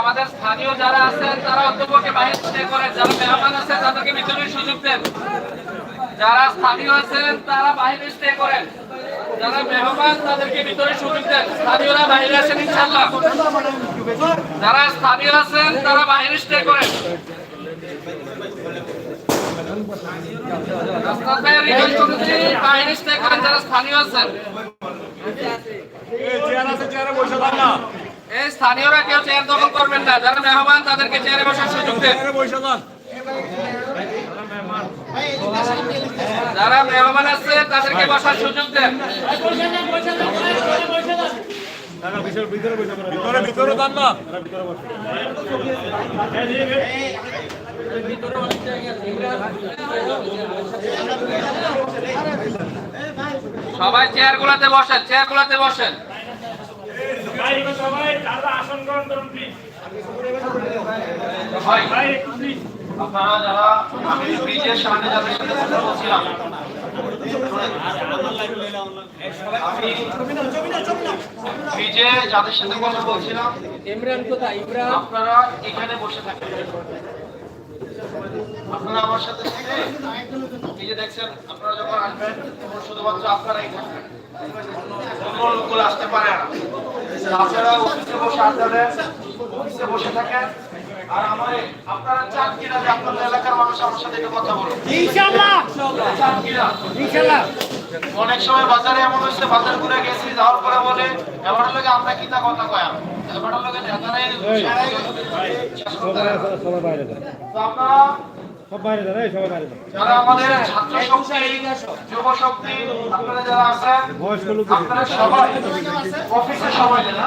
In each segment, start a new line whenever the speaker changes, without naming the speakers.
আমাদের স্থানীয় যারা আছেন, তারা অন্তপক্ষে বাহির করেন যারা মেহমান আছে, তাদেরকে ভিতরে সুযোগ দেন। যারা স্থানীয় আছেন, তারা বাহিরে স্টে করেন। যারা মেহমান, তাদেরকে ভিতরে সুযোগ দেন। স্থানীয়রা বাইরে আছেন ইনশাল্লাহ যারা স্থানীয় আছেন, তারা বাইরে স্টে করেন রাস্তার বাইরে request করতেছি, বাইরে stay করেন যারা স্থানীয় আছেন এই স্থানীয়রা কেউ চেয়ার দখল করবেন না যারা মেহমান তাদেরকে চেয়ারে বসার সুযোগ দেন যারা মেহমান আছে তাদেরকে বসার সুযোগ দেন সবাই চেয়ার গুলাতে বসেন চেয়ার গুলাতে বসেন। যাদের সাথে কথা বলছিলাম কথা
ইমরান
আপনারা এখানে বসে থাকেন আপনারা আমার সাথে এই যে দেখছেন আপনারা যখন আসবেন তখন শুধুমাত্র আপনারাই থাকবেন। অন্য লোকগুলো আসতে পারে না। আপনারা অফিসে বসে আড্ডা দেন অফিসে বসে থাকেন। আর আমার আপনারা চান কিনা যে আপনাদের এলাকার মানুষ আমার সাথে কথা বলুন
ইনশাআল্লাহ।
চান কিনা?
ইনশাআল্লাহ।
অনেক সময় বাজারে এমন হচ্ছে বাজার ঘুরে গেছি যাওয়ার পরে বলে এবার লোকে আমরা কিতা কথা কয়া এবার লোকে তো আপনারা যারা আমাদের ছাত্র শক্তি যুব শক্তি আপনারা যারা আছেন আপনারা সবাই অফিসে সবাই না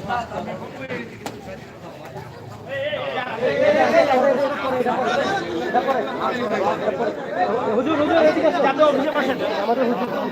মোবাইল আছে প্লিজ মিডিয়া সব বাইরে দাঁড়ানো হুজুর হুজুর এদিকে আসেন জাতীয় অফিসে বসেন আমাদের হুজুর
টাকা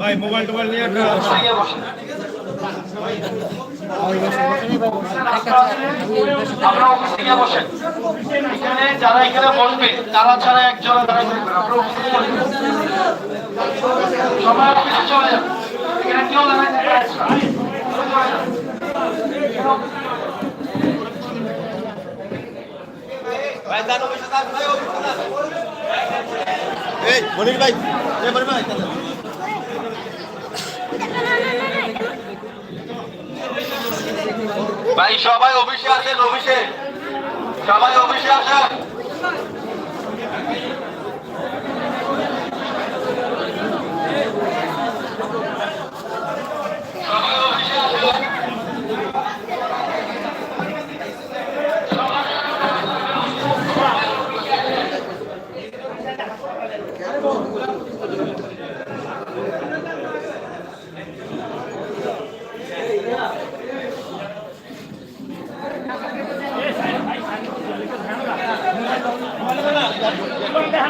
ভাই মোবাইল টোবাইল নিয়ে
যারা এখানে বসবে তারা ছাড়া একজন সবাই চলে যান। এখানে কেউ
মনির ভাই মনির ভাই।
ভাই সবাই অফিসে আসেন অফিসে। সবাই অফিসে আসেন।